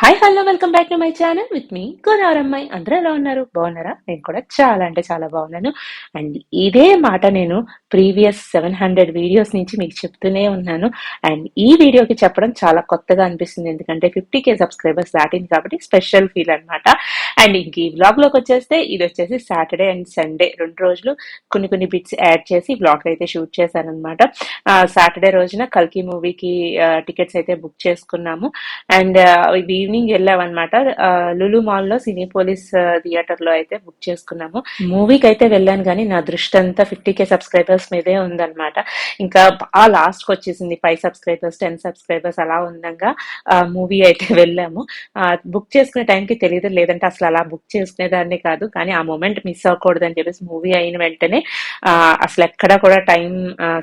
Hi hello welcome back to my channel with me గోదావరమ్మాయి అందరూ ఎలా ఉన్నారు? బాగున్నారా? నేను కూడా చాలా అంటే చాలా బాగున్నాను. అండ్ ఇదే మాట నేను ప్రీవియస్ సెవెన్ హండ్రెడ్ వీడియోస్ నుంచి మీకు చెప్తూనే ఉన్నాను. అండ్ ఈ వీడియోకి చెప్పడం చాలా కొత్తగా అనిపిస్తుంది. ఎందుకంటే ఫిఫ్టీ కే సబ్స్క్రైబర్స్ దాటింది కాబట్టి స్పెషల్ ఫీల్ అనమాట అండ్ ఇంక ఈ vlog లోకి వచ్చేస్తే ఇది వచ్చేసి సాటర్డే అండ్ సండే రెండు రోజులు కొన్ని కొన్ని బిట్స్ యాడ్ చేసి వ్లాగ్ అయితే షూట్ చేశాను అనమాట సాటర్డే రోజున కల్కి మూవీకి టికెట్స్ అయితే బుక్ చేసుకున్నాము. అండ్ ఈవినింగ్ వెళ్ళామన్నమాట. లులు మాల్లో సినీ పోలీస్ థియేటర్లో అయితే బుక్ చేసుకున్నాము. మూవీకి అయితే వెళ్ళాను కానీ నా దృష్టి అంతా ఫిఫ్టీ కే సబ్స్క్రైబర్స్ మీదే ఉందన్నమాట. ఇంకా బాగా లాస్ట్కి వచ్చేసింది ఫైవ్ సబ్స్క్రైబర్స్ టెన్ సబ్స్క్రైబర్స్ అలా ఉండగా మూవీ అయితే వెళ్ళాము. బుక్ చేసుకునే టైంకి తెలియదు లేదంటే అసలు అలా బుక్ చేసుకునేదాన్ని కాదు. కానీ ఆ మూమెంట్ మిస్ అవ్వకూడదు అని చెప్పేసి మూవీ అయిన వెంటనే అసలు ఎక్కడ కూడా టైం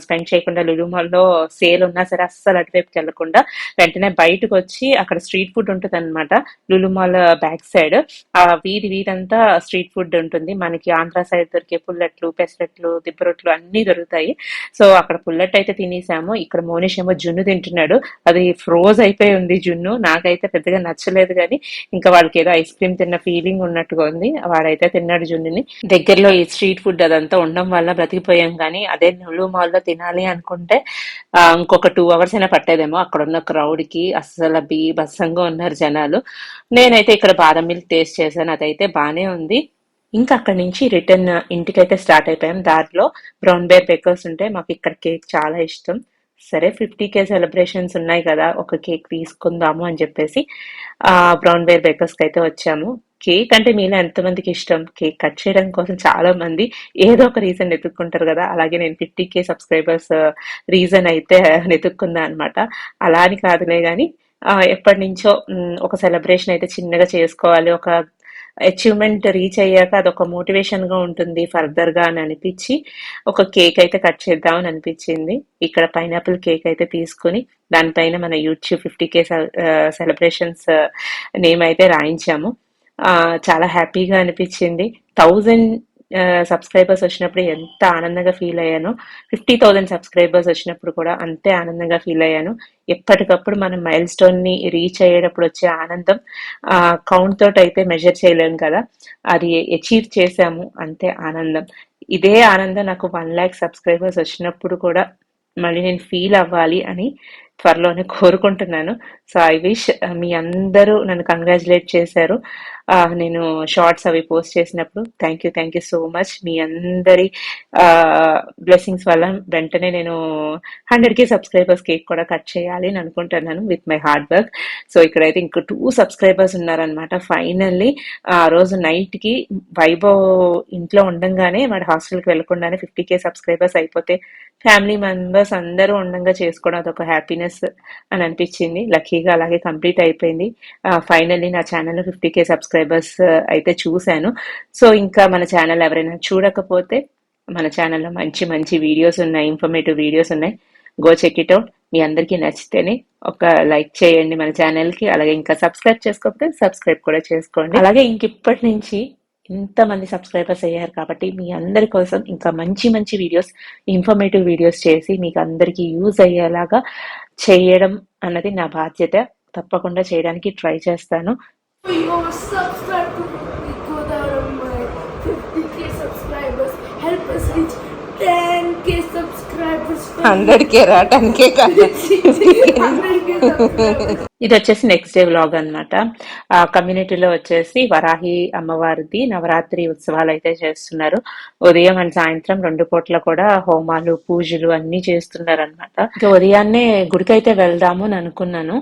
స్పెండ్ చేయకుండా లులు మాల్లో సేల్ ఉన్నా సరే అస్సలు అటువైపుకి వెళ్ళకుండా వెంటనే బయటకు వచ్చి అక్కడ స్ట్రీట్ ఫుడ్ ఉంటుంది అనమాట లులుమాల్ బ్యాక్ సైడ్. ఆ వీధి వీధంతా స్ట్రీట్ ఫుడ్ ఉంటుంది. మనకి ఆంధ్ర సైడ్ దొరికే పుల్లట్లు పెసరట్లు దిబ్బరొట్లు అన్ని దొరుకుతాయి. సో అక్కడ పుల్లట్ అయితే తినేసాము. ఇక్కడ మోనిష్ ఏమో జున్ను తింటున్నాడు. అది ఫ్రోజ్ అయిపోయి ఉంది జున్ను. నాకైతే పెద్దగా నచ్చలేదు కానీ ఇంకా వాళ్ళకి ఏదో ఐస్ క్రీమ్ తిన్న ఫీలింగ్ ఉన్నట్టుగా ఉంది. వాడైతే తిన్నాడు జున్నుని. దగ్గరలో ఈ స్ట్రీట్ ఫుడ్ అదంతా ఉండడం వల్ల బ్రతికిపోయాం కానీ అదే నులు మాల్లో తినాలి అనుకుంటే ఇంకొక టూ అవర్స్ అయినా పట్టేదేమో. అక్కడ ఉన్న క్రౌడ్కి అస్సలు బీభత్సంగా ఉన్నారు జనాలు. నేనైతే ఇక్కడ బాదం మిల్క్ టేస్ట్ చేశాను. అదైతే బాగానే ఉంది. ఇంకా అక్కడి నుంచి రిటర్న్ ఇంటికైతే స్టార్ట్ అయిపోయాం. దారిలో బ్రౌన్ బేర్ బేకర్స్ ఉంటే మాకు ఇక్కడ కేక్ చాలా ఇష్టం. సరే ఫిఫ్టీ కే సెలబ్రేషన్స్ ఉన్నాయి కదా ఒక కేక్ తీసుకుందాము అని చెప్పేసి ఆ బ్రౌన్ బేర్ బేకర్స్కి అయితే వచ్చాము. కేక్ అంటే మీలో ఎంతమందికి ఇష్టం? కేక్ కట్ చేయడం కోసం చాలా మంది ఏదో ఒక రీజన్ వెతుక్కుంటారు కదా. అలాగే నేను ఫిఫ్టీ కే సబ్స్క్రైబర్స్ రీజన్ అయితే వెతుక్కున్నా అనమాట అలా అని కాదులే కానీ ఎప్పటి నుంచో ఒక సెలబ్రేషన్ అయితే చిన్నగా చేసుకోవాలి. ఒక అచీవ్మెంట్ రీచ్ అయ్యాక అదొక మోటివేషన్గా ఉంటుంది ఫర్దర్గా అని అనిపించి ఒక కేక్ అయితే కట్ చేద్దాం అని అనిపించింది. ఇక్కడ పైనాపిల్ కేక్ అయితే తీసుకుని దానిపైన మన YouTube fifty K celebrations name అయితే రాయించాము. చాలా హ్యాపీగా అనిపించింది. థౌజండ్ సబ్స్క్రైబర్స్ వచ్చినప్పుడు ఎంత ఆనందంగా ఫీల్ అయ్యానో ఫిఫ్టీ థౌజండ్ సబ్స్క్రైబర్స్ వచ్చినప్పుడు కూడా అంతే ఆనందంగా ఫీల్ అయ్యాను. ఎప్పటికప్పుడు మనం మైల్ స్టోన్ని రీచ్ అయ్యేటప్పుడు వచ్చే ఆనందం కౌంట్ తోటి అయితే మెజర్ చేయలేము కదా. అది అచీవ్ చేసాము అంతే ఆనందం. ఇదే ఆనందం నాకు వన్ ల్యాక్ సబ్స్క్రైబర్స్ వచ్చినప్పుడు కూడా మళ్ళీ నేను ఫీల్ అవ్వాలి అని త్వరలోనే కోరుకుంటున్నాను. సో ఐ విష్ uh, మీ అందరూ నన్ను కంగ్రాచులేట్ చేశారు. Uh, నేను షార్ట్స్ అవి పోస్ట్ చేసినప్పుడు thank you thank you so much మీ అందరి uh, బ్లెస్సింగ్స్ వల్ల వెంటనే నేను హండ్రెడ్ కే సబ్స్క్రైబర్స్ కేక్ కూడా కట్ చేయాలి అని అనుకుంటున్నాను with my hard work so ఇక్కడైతే ఇంకో టూ సబ్స్క్రైబర్స్ ఉన్నారనమాట ఫైనల్లీ ఆ రోజు నైట్కి వైభవ్ ఇంట్లో ఉండంగానే వాడు హాస్టల్కి వెళ్ళకుండానే ఫిఫ్టీ కే సబ్స్క్రైబర్స్ అయిపోతే ఫ్యామిలీ మెంబర్స్ అందరూ ఉండంగా చేసుకోవడం అదొక హ్యాపీనెస్ అని అనిపించింది. లక్కీగా అలాగే కంప్లీట్ అయిపోయింది. ఫైనల్లీ నా ఛానల్ ఫిఫ్టీ కే సబ్స్క్రైబర్స్ అయితే చూశాను. సో ఇంకా మన ఛానల్ ఎవరైనా చూడకపోతే మన ఛానల్లో మంచి మంచి వీడియోస్ ఉన్నాయి ఇన్ఫర్మేటివ్ వీడియోస్ ఉన్నాయి. గో చెక్ ఇట్ అవుట్ మీ అందరికీ నచ్చితేనే ఒక లైక్ చేయండి మన ఛానల్కి అలాగే ఇంకా సబ్స్క్రైబ్ చేసుకోకపోతే సబ్స్క్రైబ్ కూడా చేసుకోండి. అలాగే ఇంక ఇప్పటి నుంచి ఇంతమంది సబ్స్క్రైబర్స్ అయ్యారు కాబట్టి మీ అందరి కోసం ఇంకా మంచి మంచి వీడియోస్ ఇన్ఫర్మేటివ్ వీడియోస్ చేసి మీకు అందరికీ యూజ్ అయ్యేలాగా చేయడం అన్నది నా బాధ్యత. తప్పకుండా చేయడానికి ట్రై చేస్తాను. Help us reach 10k 100k subscribers. ఇది వచ్చేసి నెక్స్ట్ డే వ్లాగ్ అనమాట ఆ కమ్యూనిటీలో వచ్చేసి వరాహి అమ్మవారిది నవరాత్రి ఉత్సవాలు అయితే చేస్తున్నారు. ఉదయం అండ్ సాయంత్రం రెండు పూట్ల కూడా హోమాలు పూజలు అన్ని చేస్తున్నారు అనమాట ఇంకా ఉదయాన్నే గుడికి అయితే వెళ్దాము అని అనుకున్నాను.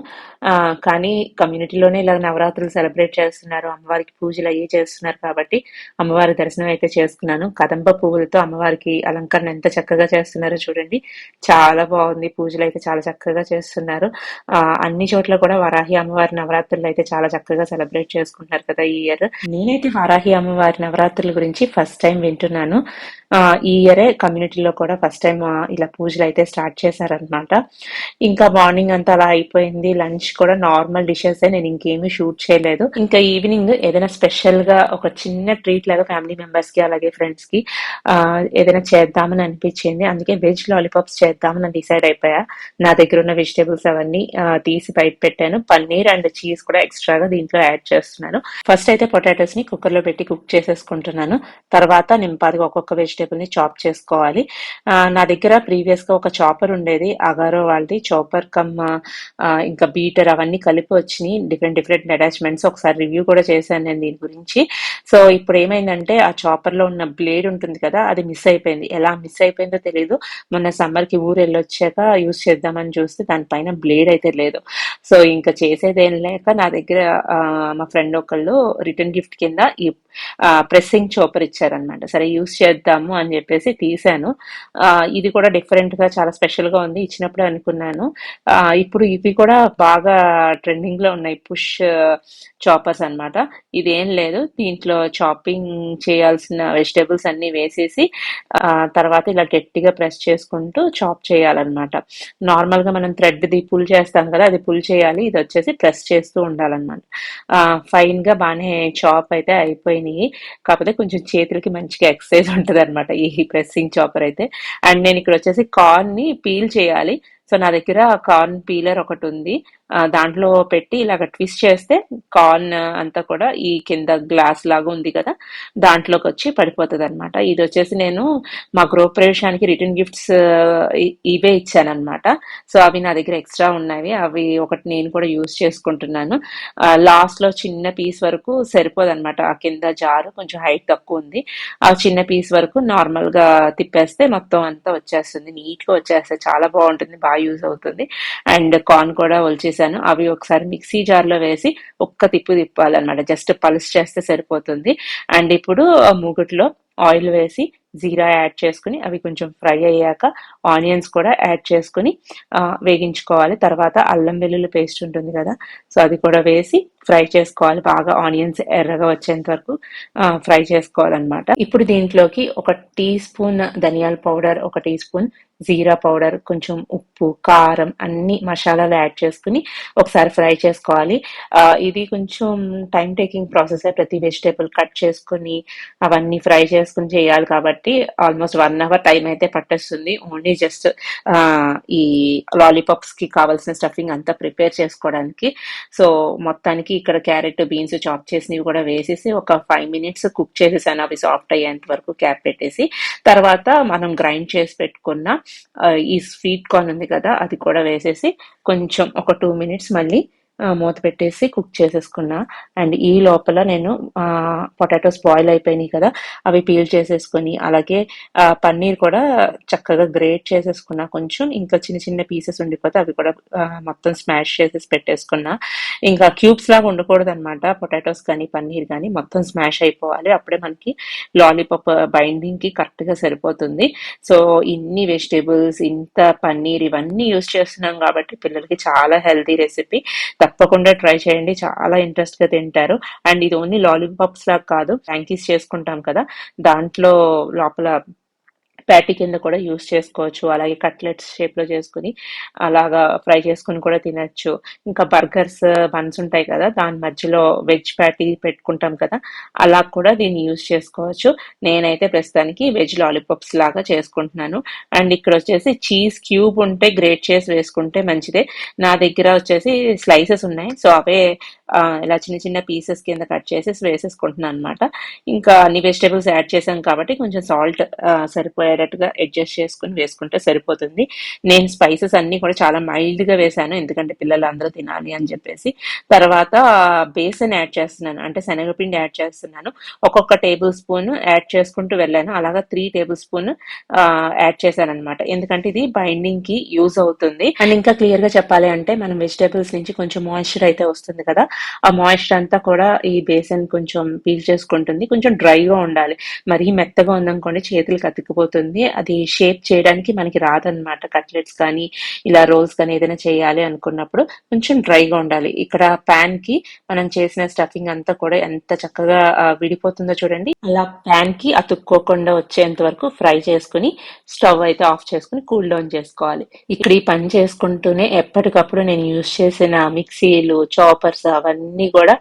ఆ కానీ కమ్యూనిటీలోనే ఇలా నవరాత్రులు సెలబ్రేట్ చేస్తున్నారు. అమ్మవారికి పూజలు అయ్యి చేస్తున్నారు కాబట్టి అమ్మవారి దర్శనం అయితే చేసుకున్నాను. కదంబ పువ్వులతో అమ్మవారికి అలంకరణ ఎంత చక్కగా చక్కగా చేస్తున్నారో చూడండి. చాలా బాగుంది. పూజలు అయితే చాలా చక్కగా చేస్తున్నారు. ఆ అన్ని చోట్ల కూడా వరాహి అమ్మవారి నవరాత్రులు అయితే చాలా చక్కగా సెలబ్రేట్ చేసుకుంటున్నారు కదా ఈ ఇయర్. నేనైతే వరాహి అమ్మవారి నవరాత్రుల గురించి ఫస్ట్ టైం వింటున్నాను. ఆ ఈ ఇయరే కమ్యూనిటీలో కూడా ఫస్ట్ టైం ఇలా పూజలు అయితే స్టార్ట్ చేశారనమాట ఇంకా మార్నింగ్ అంతా అలా అయిపోయింది. లంచ్ కూడా నార్మల్ డిషెస్. నేను ఇంకేమీ షూట్ చేయలేదు. ఇంకా ఈవినింగ్ ఏదైనా స్పెషల్గా ఒక చిన్న ట్రీట్ లాగా ఫ్యామిలీ మెంబర్స్కి అలాగే ఫ్రెండ్స్కి ఆ ఏదైనా చేద్దామని అనిపించింది అందుకే వెజ్ లాలీపాప్స్ చేద్దామని డిసైడ్ అయిపోయా. నా దగ్గర ఉన్న వెజిటేబుల్స్ అవన్నీ తీసి బయట పెట్టాను. పన్నీర్ అండ్ చీజ్ కూడా ఎక్స్ట్రాగా దీంట్లో యాడ్ చేస్తున్నాను. ఫస్ట్ అయితే పొటాటోస్ని కుక్కర్లో పెట్టి కుక్ చేసేసుకుంటున్నాను. తర్వాత నింపాదిగా ఒక్కొక్క వెజిటేబుల్ని చాప్ చేసుకోవాలి. నా దగ్గర ప్రీవియస్గా ఒక చాపర్ ఉండేది. అగారో వాళ్ళది చాపర్ కమ్ ఇంకా బీటర్ అవన్నీ కలిపి వచ్చినాయి. Different different attachments. ఒకసారి రివ్యూ కూడా చేశాను నేను దీని గురించి. సో ఇప్పుడు ఏమైందంటే ఆ చాపర్లో ఉన్న బ్లేడ్ ఉంటుంది కదా అది మిస్ అయిపోయింది. ఎలా మిస్ అయిపోయింది తెలియదు మొన్న సమ్మర్కి ఊరు వెళ్ళొచ్చాక యూస్ చేద్దామని చూస్తే దానిపైన బ్లేడ్ అయితే లేదు. సో ఇంకా చేసేది ఏం లేక నా దగ్గర ఆ, మా ఫ్రెండ్ ఒకళ్ళు రిటర్న్ గిఫ్ట్ కింద ఈ ప్రెస్సింగ్ చోపర్ ఇచ్చారనమాట సరే యూస్ చేద్దాము అని చెప్పేసి తీసాను ఇది కూడా డిఫరెంట్గా చాలా స్పెషల్గా ఉంది. ఇచ్చినప్పుడు అనుకున్నాను. ఆ, ఇప్పుడు ఇవి కూడా బాగా ట్రెండింగ్లో ఉన్నాయి. పుష్ చాపర్స్ అన్నమాట. ఇదేం లేదు. దీంట్లో చాపింగ్ చేయాల్సిన వెజిటేబుల్స్ అన్ని వేసేసి తర్వాత ఇలా గట్టిగా ప్రెస్ చేసుకుంటూ చాప్ చేయాలన్నమాట. నార్మల్గా మనం థ్రెడ్ ది పుల్ చేస్తాం కదా అది పుల్ చేయాలి. ఇది వచ్చేసి ప్రెస్ చేస్తూ ఉండాలన్నమాట. ఆ, ఫైన్గా బాగానే చాప్ అయితే అయిపోయింది. అయిపోయినాయి. కాకపోతే కొంచెం చేతులకి మంచిగా ఎక్సర్సైజ్ ఉంటుంది అనమాట ఈ ప్రెస్సింగ్ చాపర్ అయితే. అండ్ నేను ఇక్కడ వచ్చేసి కార్న్ని పీల్ చేయాలి. సో నా దగ్గర కార్న్ పీలర్ ఒకటి ఉంది. దాంట్లో పెట్టి ఇలాగ ట్విస్ట్ చేస్తే కార్న్ అంతా కూడా ఈ కింద గ్లాస్ లాగా ఉంది కదా దాంట్లోకి వచ్చి పడిపోతుంది అనమాట ఇది వచ్చేసి నేను మా గృహప్రవేశానికి రిటర్న్ గిఫ్ట్స్ ఇవే ఇచ్చానమాట సో అవి నా దగ్గర ఎక్స్ట్రా ఉన్నవి అవి ఒకటి నేను కూడా యూజ్ చేసుకుంటున్నాను. లాస్ట్లో చిన్న పీస్ వరకు సరిపోదు అనమాట ఆ కింద జారు కొంచెం హైట్ తక్కువ ఉంది. ఆ చిన్న పీస్ వరకు నార్మల్గా తిప్పేస్తే మొత్తం అంతా వచ్చేస్తుంది. నీట్గా వచ్చేస్తే చాలా బాగుంటుంది. బాగా యూజ్ అవుతుంది. అండ్ కార్న్ కూడా చేశాను. అవి ఒకసారి మిక్సీ జార్లో వేసి ఒక్క తిప్పు తిప్పాలన్నమాట. జస్ట్ పల్స్ చేస్తే సరిపోతుంది. అండ్ ఇప్పుడు మూగుట్లో ఆయిల్ వేసి జీరా యాడ్ చేసుకుని అవి కొంచెం ఫ్రై అయ్యాక ఆనియన్స్ కూడా యాడ్ చేసుకుని వేగించుకోవాలి. తర్వాత అల్లం వెల్లుల్లి పేస్ట్ ఉంటుంది కదా సో అది కూడా వేసి ఫ్రై చేసుకోవాలి. బాగా ఆనియన్స్ ఎర్రగా వచ్చేంత వరకు ఫ్రై చేసుకోవాలన్నమాట. ఇప్పుడు దీంట్లోకి ఒక టీ స్పూన్ ధనియాల పౌడర్ ఒక టీ స్పూన్ జీరా పౌడర్ కొంచెం ఉప్పు కారం అన్ని మసాలాలు యాడ్ చేసుకుని ఒకసారి ఫ్రై చేసుకోవాలి. ఇది కొంచెం టైం టేకింగ్ ప్రాసెస్ ప్రతి వెజిటేబుల్ కట్ చేసుకుని అవన్నీ ఫ్రై చేసుకుని చేయాలి కాబట్టి ఆల్మోస్ట్ వన్ అవర్ టైం అయితే పట్టేస్తుంది. ఓన్లీ జస్ట్ ఈ లాలీపాప్స్కి కావాల్సిన స్టఫింగ్ అంతా ప్రిపేర్ చేసుకోవడానికి. సో మొత్తానికి ఇక్కడ క్యారెట్ బీన్స్ చాప్ చేసినవి కూడా వేసేసి ఒక ఫైవ్ మినిట్స్ కుక్ చేసేసాను. అవి సాఫ్ట్ అయ్యేంత వరకు క్యాప్ పెట్టేసి. తర్వాత మనం గ్రైండ్ చేసి పెట్టుకున్న ఈ స్వీట్ కార్న్ ఉంది కదా అది కూడా వేసేసి కొంచెం ఒక టూ మినిట్స్ మళ్ళీ మూత పెట్టేసి కుక్ చేసేసుకున్నా. అండ్ ఈ లోపల నేను పొటాటోస్ బాయిల్ అయిపోయినాయి కదా అవి పీల్ చేసేసుకొని అలాగే పన్నీర్ కూడా చక్కగా గ్రేట్ చేసేసుకున్నా. కొంచెం ఇంకా చిన్న చిన్న పీసెస్ ఉండిపోతే అవి కూడా మొత్తం స్మాష్ చేసేసి పెట్టేసుకున్నా. ఇంకా క్యూబ్స్ లాగా ఉండకూడదు అనమాట పొటాటోస్ కానీ పన్నీర్ కానీ మొత్తం స్మాష్ అయిపోవాలి. అప్పుడే మనకి లాలీపాప్ బైండింగ్కి కరెక్ట్గా సరిపోతుంది. సో ఇన్ని వెజిటేబుల్స్ ఇంత పన్నీర్ ఇవన్నీ యూస్ చేస్తున్నాం కాబట్టి పిల్లలకి చాలా హెల్తీ రెసిపీ. తప్పకుండా ట్రై చేయండి. చాలా ఇంట్రెస్ట్గా తింటారు. అండ్ ఇది ఓన్లీ లాలీపాప్స్ లాగా కాదు ఫ్రాంకీస్ చేసుకుంటాం కదా. దాంట్లో లోపల ప్యాటీ కింద కూడా యూస్ చేసుకోవచ్చు. అలాగే కట్లెట్స్ షేప్లో చేసుకుని అలాగా ఫ్రై చేసుకుని కూడా తినచ్చు. ఇంకా బర్గర్స్ బన్స్ ఉంటాయి కదా దాని మధ్యలో వెజ్ ప్యాటీ పెట్టుకుంటాం కదా అలా కూడా దీన్ని యూస్ చేసుకోవచ్చు. నేనైతే ప్రస్తుతానికి వెజ్ లాలీపాప్స్ లాగా చేసుకుంటున్నాను. అండ్ ఇక్కడ వచ్చేసి చీజ్ క్యూబ్ ఉంటే గ్రేట్ చేసి వేసుకుంటే మంచిదే. నా దగ్గర వచ్చేసి స్లైసెస్ ఉన్నాయి. సో అవే ఇలా చిన్న చిన్న పీసెస్ కింద కట్ చేసి వేసేసుకుంటున్నాను అనమాట ఇంకా అన్ని వెజిటేబుల్స్ యాడ్ చేసాం కాబట్టి కొంచెం సాల్ట్ సరిపోయే తగ్గట్టుగా అడ్జస్ట్ చేసుకుని వేసుకుంటే సరిపోతుంది. నేను స్పైసెస్ అన్ని కూడా చాలా మైల్డ్గా వేసాను. ఎందుకంటే పిల్లలు అందరూ తినాలి అని చెప్పేసి. తర్వాత బేసన్ యాడ్ చేస్తున్నాను. అంటే శనగపిండి యాడ్ చేస్తున్నాను. ఒక్కొక్క టేబుల్ స్పూన్ యాడ్ చేసుకుంటూ వెళ్ళాను. అలాగా త్రీ టేబుల్ స్పూన్ యాడ్ చేశాను అనమాట ఎందుకంటే ఇది బైండింగ్కి యూజ్ అవుతుంది. అండ్ ఇంకా క్లియర్గా చెప్పాలి అంటే మనం వెజిటేబుల్స్ నుంచి కొంచెం మాయిశ్చర్ అయితే వస్తుంది కదా. ఆ మాయిశ్చర్ అంతా కూడా ఈ బేసన్ కొంచెం పీల్ చేసుకుంటుంది. కొంచెం డ్రైగా ఉండాలి. మరీ మెత్తగా ఉందనుకోండి చేతులకు ఉంటుంది. అది షేప్ చేయడానికి మనకి రాదనమాట కట్లెట్స్ కానీ ఇలా రోల్స్ కానీ ఏదైనా చేయాలి అనుకున్నప్పుడు కొంచెం డ్రైగా ఉండాలి. ఇక్కడ పాన్కి మనం చేసిన స్టఫింగ్ అంతా కూడా ఎంత చక్కగా విడిపోతుందో చూడండి. అలా పాన్కి అతుక్కోకుండా వచ్చేంత వరకు ఫ్రై చేసుకుని స్టవ్ అయితే ఆఫ్ చేసుకుని కూల్ డౌన్ చేసుకోవాలి. ఇక్కడ ఈ పని చేసుకుంటూనే ఎప్పటికప్పుడు నేను యూజ్ చేసిన మిక్సీలు చాపర్స్ అవన్నీ కూడా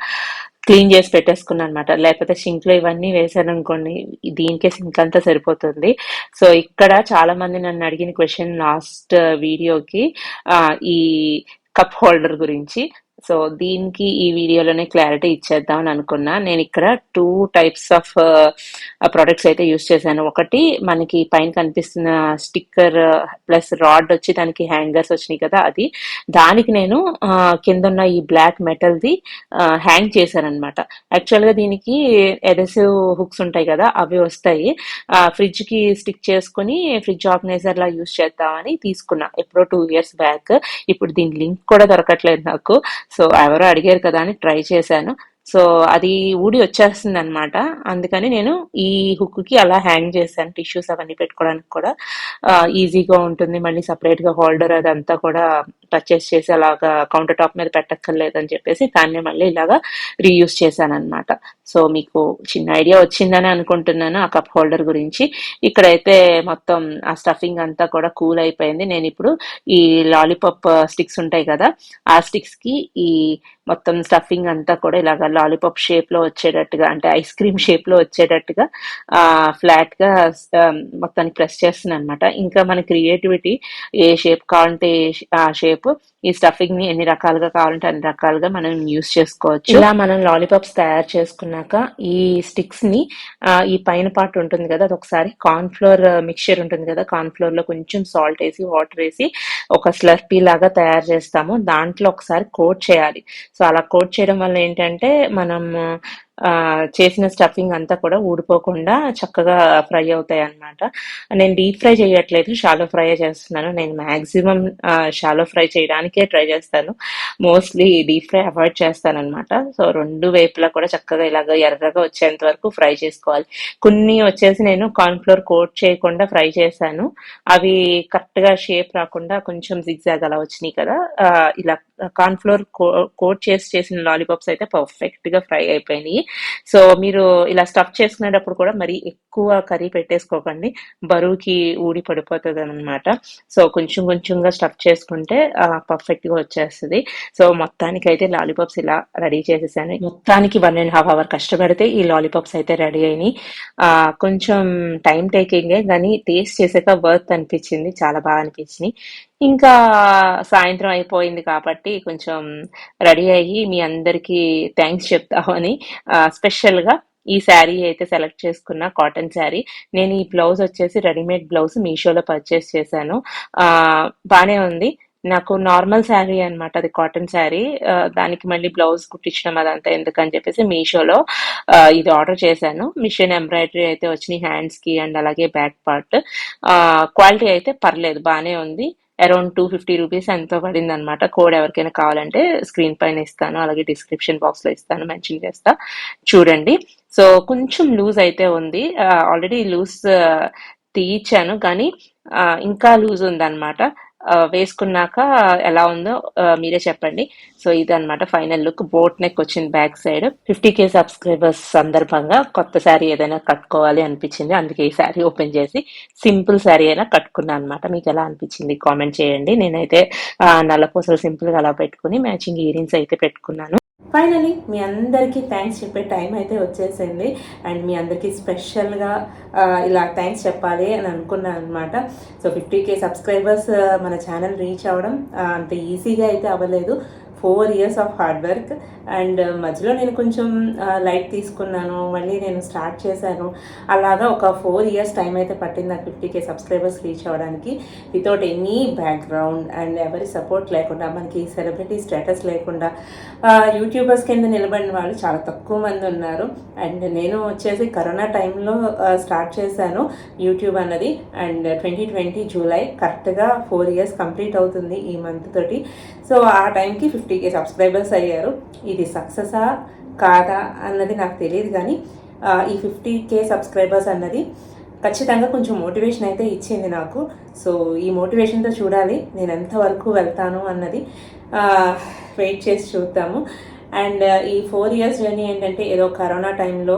క్లీన్ చేసి పెట్టేసుకున్నాను అనమాట లేకపోతే సింక్లో ఇవన్నీ వేసాను అనుకోండి దీనికే సింక్ అంతా సరిపోతుంది. సో ఇక్కడ చాలా మంది నన్ను అడిగిన క్వశ్చన్ లాస్ట్ వీడియోకి ఈ కప్ హోల్డర్ గురించి. సో దీనికి ఈ వీడియోలోనే క్లారిటీ ఇచ్చేద్దాం అని అనుకున్నా. నేను ఇక్కడ టూ టైప్స్ ఆఫ్ ప్రొడక్ట్స్ అయితే యూస్ చేశాను. ఒకటి మనకి పైన కనిపిస్తున్న స్టిక్కర్ ప్లస్ రాడ్ వచ్చి దానికి హ్యాంగర్స్ వచ్చినాయి కదా అది. దానికి నేను uh, కింద ఉన్న ఈ బ్లాక్ మెటల్ది హ్యాంగ్ చేశాను యాక్చువల్గా దీనికి ఎడసివ్ హుక్స్ ఉంటాయి కదా అవి వస్తాయి. ఫ్రిడ్జ్కి స్టిక్ చేసుకుని ఫ్రిడ్జ్ ఆర్గనైజర్లా యూస్ చేద్దామని తీసుకున్నా. ఎప్పుడో టూ ఇయర్స్ బ్యాక్ ఇప్పుడు దీని లింక్ కూడా దొరకట్లేదు నాకు. సో ఎవరో అడిగారు కదా అని ట్రై చేశాను. సో అది ఊడి వచ్చేస్తుంది అనమాట అందుకని నేను ఈ హుక్కి అలా హ్యాంగ్ చేశాను. టిష్యూస్ అవన్నీ పెట్టుకోవడానికి కూడా ఈజీగా ఉంటుంది. మళ్ళీ సపరేట్గా హోల్డర్ అదంతా కూడా పర్చేస్ చేసి అలాగా కౌంటర్ టాప్ మీద పెట్టక్కర్లేదు అని చెప్పేసి దాన్ని మళ్ళీ ఇలాగా రీయూస్ చేశాను అనమాట సో మీకు చిన్న ఐడియా వచ్చిందని అనుకుంటున్నాను ఆ కప్ హోల్డర్ గురించి. ఇక్కడైతే మొత్తం ఆ స్టఫింగ్ అంతా కూడా కూల్ అయిపోయింది. నేను ఇప్పుడు ఈ లాలీపాప్ స్టిక్స్ ఉంటాయి కదా ఆ స్టిక్స్కి ఈ మొత్తం స్టఫింగ్ అంతా కూడా ఇలాగ లాలీపాప్ షేప్లో వచ్చేటట్టుగా అంటే ఐస్ క్రీమ్ షేప్లో వచ్చేటట్టుగా ఆ ఫ్లాట్గా మొత్తానికి ప్రెస్ చేస్తున్నాను అనమాట ఇంకా మన క్రియేటివిటీ ఏ షేప్ కావాలంటే ఆ షేప్ ഷേപ്പ് ఈ స్టఫింగ్ని ఎన్ని రకాలుగా కావాలంటే అన్ని రకాలుగా మనం యూస్ చేసుకోవచ్చు. ఇలా మనం లాలీపాప్స్ తయారు చేసుకున్నాక ఈ స్టిక్స్ని ఈ పైన పార్ట్ ఉంటుంది కదా అది ఒకసారి కార్న్ ఫ్లోర్ మిక్చర్ ఉంటుంది కదా కార్న్ ఫ్లోర్లో కొంచెం సాల్ట్ వేసి వాటర్ వేసి ఒక స్లర్పీ లాగా తయారు చేస్తాము. దాంట్లో ఒకసారి కోట్ చేయాలి. సో అలా కోట్ చేయడం వల్ల ఏంటంటే మనం చేసిన స్టఫింగ్ అంతా కూడా ఊడిపోకుండా చక్కగా ఫ్రై అవుతాయి అన్నమాట. నేను డీప్ ఫ్రై చేయట్లేదు షాలో ఫ్రై చేస్తున్నాను. నేను మాక్సిమం షాలో ఫ్రై చేయడానికి ట్రై చేస్తాను. మోస్ట్లీ డీప్ ఫ్రై అవాయిడ్ చేస్తాను అనమాట సో రెండు వైపులా కూడా చక్కగా ఇలాగ ఎర్రగా వచ్చేంత వరకు ఫ్రై చేసుకోవాలి. కొన్ని వచ్చేసి నేను కార్న్ఫ్లోర్ కోట్ చేయకుండా ఫ్రై చేశాను. అవి కరెక్ట్గా షేప్ రాకుండా కొంచెం జిగ్జాగ్ అలా వచ్చినాయి కదా. ఇలా కార్న్ఫ్లోర్ కోట్ చేసి చేసిన లాలీపాప్స్ అయితే పర్ఫెక్ట్గా ఫ్రై అయిపోయినాయి. సో మీరు ఇలా స్టఫ్ చేసుకునేటప్పుడు కూడా మరి ఎక్కువ కర్రీ పెట్టేసుకోకండి. బరువుకి ఊడి పడిపోతుంది అనమాట సో కొంచెం కొంచెంగా స్టఫ్ చేసుకుంటే పర్ఫెక్ట్గా వచ్చేస్తుంది. సో మొత్తానికి అయితే లాలీపాప్స్ ఇలా రెడీ చేసేసాను. మొత్తానికి వన్ అండ్ హాఫ్ అవర్ కష్టపడితే ఈ లాలీపాప్స్ అయితే రెడీ అయినాయి. కొంచెం టైం టేకింగే కానీ టేస్ట్ చేసాక వర్త్ అనిపించింది. చాలా బాగా అనిపించింది ఇంకా సాయంత్రం అయిపోయింది కాబట్టి కొంచెం రెడీ అయ్యి మీ అందరికీ థ్యాంక్స్ చెప్తామని స్పెషల్గా స్పెషల్గా ఈ శారీ అయితే సెలెక్ట్ చేసుకున్న కాటన్ శారీ. నేను ఈ బ్లౌజ్ వచ్చేసి రెడీమేడ్ బ్లౌజ్ మీషోలో పర్చేస్ చేశాను. బాగానే ఉంది. నాకు నార్మల్ శారీ అన్నమాట అది కాటన్ శారీ దానికి మళ్ళీ బ్లౌజ్ కుట్టించడం అదంతా ఎందుకని చెప్పేసి మీషోలో ఇది ఆర్డర్ చేశాను. మిషన్ ఎంబ్రాయిడరీ అయితే వచ్చినాయి హ్యాండ్స్కి అండ్ అలాగే బ్యాక్ పార్ట్ క్వాలిటీ అయితే పర్లేదు బాగానే ఉంది. అరౌండ్ టూ ఫిఫ్టీ రూపీస్ ఎంతో పడింది అనమాట కోడ్ ఎవరికైనా కావాలంటే స్క్రీన్ పైన ఇస్తాను అలాగే డిస్క్రిప్షన్ బాక్స్లో ఇస్తాను మెన్షన్ చేస్తా. చూడండి. సో కొంచెం లూజ్ అయితే ఉంది. ఆల్రెడీ లూజ్ తీయించాను కానీ ఇంకా లూజ్ ఉందన్నమాట. ఆ, వేసుకున్నాక ఎలా ఉందో మీరే చెప్పండి. సో ఇది అనమాట ఫైనల్ లుక్. బోట్ నెక్ వచ్చింది back side. Fifty K subscribers సందర్భంగా కొత్త శారీ ఏదైనా కట్టుకోవాలి అనిపించింది. అందుకే ఈ శారీ ఓపెన్ చేసి సింపుల్ శారీ అయినా కట్టుకున్నాను అనమాట మీకు ఎలా అనిపించింది కామెంట్ చేయండి. నేనైతే నల్ల పూసలు సింపుల్గా అలా పెట్టుకుని మ్యాచింగ్ ఇయరింగ్స్ అయితే పెట్టుకున్నాను. ఫైనలీ మీ అందరికీ థ్యాంక్స్ చెప్పే టైం అయితే వచ్చేసింది. అండ్ మీ అందరికీ స్పెషల్గా ఇలా థ్యాంక్స్ చెప్పాలి అని అనుకున్నాను అనమాట సో ఫిఫ్టీ కే సబ్స్క్రైబర్స్ మన ఛానల్ రీచ్ అవ్వడం అంత ఈజీగా అయితే అవ్వలేదు. Four years of hard work and మధ్యలో నేను కొంచెం లైట్ తీసుకున్నాను. మళ్ళీ నేను స్టార్ట్ చేశాను. అలాగా ఒక ఫోర్ ఇయర్స్ టైం అయితే పట్టింది నాకు ఫిఫ్టీ కే సబ్స్క్రైబర్స్ రీచ్ అవ్వడానికి. వితౌట్ ఎనీ బ్యాక్గ్రౌండ్ అండ్ ఎవరి సపోర్ట్ లేకుండా మనకి సెలబ్రిటీ స్టేటస్ లేకుండా యూట్యూబర్స్ కింద నిలబడిన వాళ్ళు చాలా తక్కువ మంది ఉన్నారు. అండ్ నేను వచ్చేసి కరోనా టైంలో స్టార్ట్ చేశాను యూట్యూబ్ అన్నది. అండ్ ట్వంటీ ట్వంటీ జూలై కరెక్ట్గా ఫోర్ ఇయర్స్ కంప్లీట్ అవుతుంది ఈ మంత్ తోటి. సో ఆ టైంకి ఫిఫ్టీ కే సబ్స్క్రైబర్స్ అయ్యారు. ఇది సక్సెసా కాదా? అన్నది నాకు తెలియదు కానీ ఈ ఫిఫ్టీ కే సబ్స్క్రైబర్స్ అన్నది ఖచ్చితంగా కొంచెం మోటివేషన్ అయితే ఇచ్చింది నాకు. సో ఈ మోటివేషన్తో చూడాలి నేను ఎంతవరకు వెళ్తాను అన్నది వెయిట్ చేసి చూద్దాము. అండ్ ఈ ఫోర్ ఇయర్స్ జర్నీ ఏంటంటే ఏదో కరోనా టైంలో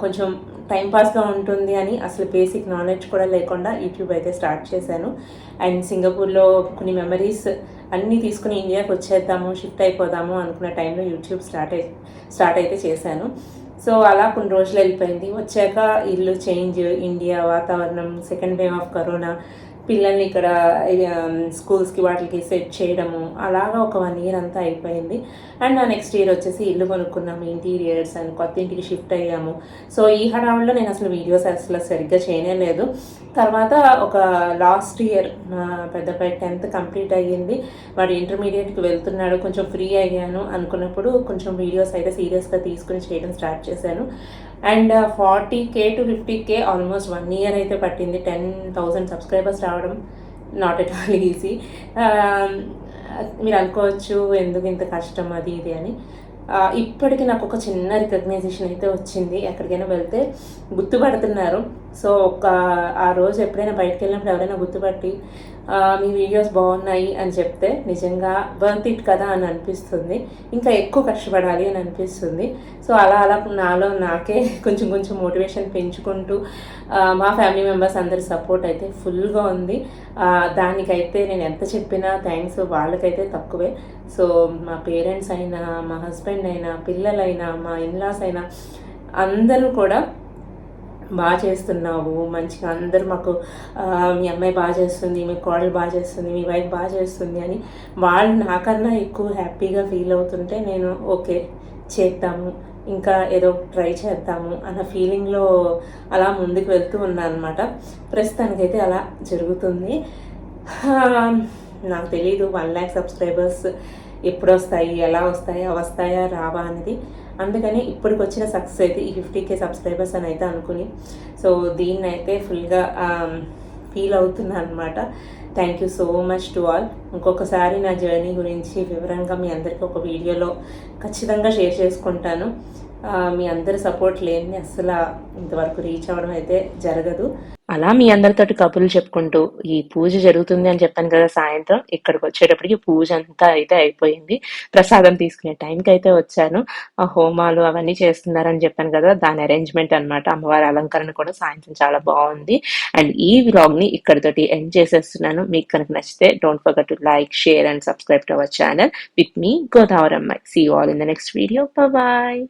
కొంచెం టైంపాస్గా ఉంటుంది అని అసలు బేసిక్ నాలెడ్జ్ కూడా లేకుండా యూట్యూబ్ అయితే స్టార్ట్ చేశాను. అండ్ సింగపూర్లో కొన్ని మెమరీస్ అన్నీ తీసుకుని ఇండియాకి వచ్చేద్దాము షిఫ్ట్ అయిపోదాము అనుకున్న టైంలో యూట్యూబ్ స్టార్ట్ అయి స్టార్ట్ అయితే చేశాను. సో అలా కొన్ని రోజులు వెళ్ళిపోయింది. వచ్చాక ఇల్లు చేంజ్ ఇండియా వాతావరణం సెకండ్ వేవ్ ఆఫ్ కరోనా పిల్లల్ని ఇక్కడ స్కూల్స్కి వాటికి సెట్ చేయడము అలాగా ఒక వన్ ఇయర్ అంతా అయిపోయింది. అండ్ నా నెక్స్ట్ ఇయర్ వచ్చేసి ఇల్లు కొనుక్కున్నాము ఇంటీరియర్స్ అండ్ కొత్త ఇంటికి షిఫ్ట్ అయ్యాము. సో ఈ హడావుల్లో నేను అసలు వీడియోస్ అసలు సరిగ్గా చేయనే లేదు. తర్వాత ఒక లాస్ట్ ఇయర్ నా పెద్దపై టెన్త్ కంప్లీట్ అయ్యింది. వాడు ఇంటర్మీడియట్కి వెళ్తున్నాడు కొంచెం ఫ్రీ అయ్యాను అనుకున్నప్పుడు కొంచెం వీడియోస్ అయితే సీరియస్గా తీసుకుని చేయడం స్టార్ట్ చేశాను. And forty K to fifty K almost one year అయితే పట్టింది. టెన్ థౌజండ్ సబ్స్క్రైబర్స్ రావడం నాట్ ఎట్ ఆల్ ఈజీ. మీరు అనుకోవచ్చు ఎందుకు ఇంత కష్టం అది ఇది అని. ఇప్పటికి నాకు ఒక చిన్న రికగ్నైజేషన్ అయితే వచ్చింది. ఎక్కడికైనా వెళ్తే గుర్తుపడుతున్నారు. సో ఒక ఆ రోజు ఎప్పుడైనా బయటకు వెళ్ళినప్పుడు ఎవరైనా గుర్తుపట్టి మీ వీడియోస్ బాగున్నాయి అని చెప్తే నిజంగా వర్త్ ఇట్ కదా అని అనిపిస్తుంది. ఇంకా ఎక్కువ కష్టపడాలి అని అనిపిస్తుంది. సో అలా అలా నాలో నాకే కొంచెం కొంచెం మోటివేషన్ పెంచుకుంటూ మా ఫ్యామిలీ మెంబర్స్ అందరి సపోర్ట్ అయితే ఫుల్గా ఉంది. దానికైతే నేను ఎంత చెప్పినా థ్యాంక్స్ వాళ్ళకైతే తక్కువే. సో మా పేరెంట్స్ అయినా మా హస్బెండ్ అయినా పిల్లలైనా మా ఇన్లాస్ అయినా అందరూ కూడా బాగా చేస్తున్నావు మంచిగా అందరూ మాకు మీ అమ్మాయి బాగా చేస్తుంది మీ కోడలు బాగా చేస్తుంది మీ వైఫ్ బాగా చేస్తుంది అని వాళ్ళు నాకన్నా ఎక్కువ హ్యాపీగా ఫీల్ అవుతుంటే నేను ఓకే చేద్దాము ఇంకా ఏదో ట్రై చేద్దాము అన్న ఫీలింగ్లో అలా ముందుకు వెళ్తూ ఉన్నాను అనమాట ప్రస్తుతానికైతే అలా జరుగుతుంది. నాకు తెలీదు వన్ ల్యాక్ సబ్స్క్రైబర్స్ ఎప్పుడు వస్తాయి ఎలా వస్తాయి వస్తాయా రావా అనేది. అందుకని ఇప్పటికి వచ్చిన సక్సెస్ అయితే ఈ ఫిఫ్టీ కే సబ్స్క్రైబర్స్ అని అయితే అనుకుని. సో దీన్ని అయితే ఫుల్గా ఫీల్ అవుతున్నాను అనమాట thank you so much to all. ఇంకొకసారి నా జర్నీ గురించి వివరంగా మీ అందరికీ ఒక వీడియోలో ఖచ్చితంగా షేర్ చేసుకుంటాను. మీ అందరి సపోర్ట్ లేని అసలు ఇంతవరకు రీచ్ అవ్వడం అయితే జరగదు. అలా మీ అందరితోటి కబుర్లు చెప్పుకుంటూ ఈ పూజ జరుగుతుంది అని చెప్పాను కదా సాయంత్రం ఇక్కడికి వచ్చేటప్పటికి పూజ అంతా అయితే అయిపోయింది. ప్రసాదం తీసుకునే టైంకి అయితే వచ్చాను. ఆ హోమాలు అవన్నీ చేస్తున్నారని చెప్పాను కదా దాని అరేంజ్మెంట్ అన్నమాట. అమ్మవారి అలంకరణ కూడా సాయంత్రం చాలా బాగుంది. అండ్ ఈ వ్లాగ్ని ఇక్కడితోటి ఎండ్ చేసేస్తున్నాను. మీకు కనుక నచ్చితే don't forget to like share and subscribe to our channel with me గోదావరమ్మాయి see all in the next video bye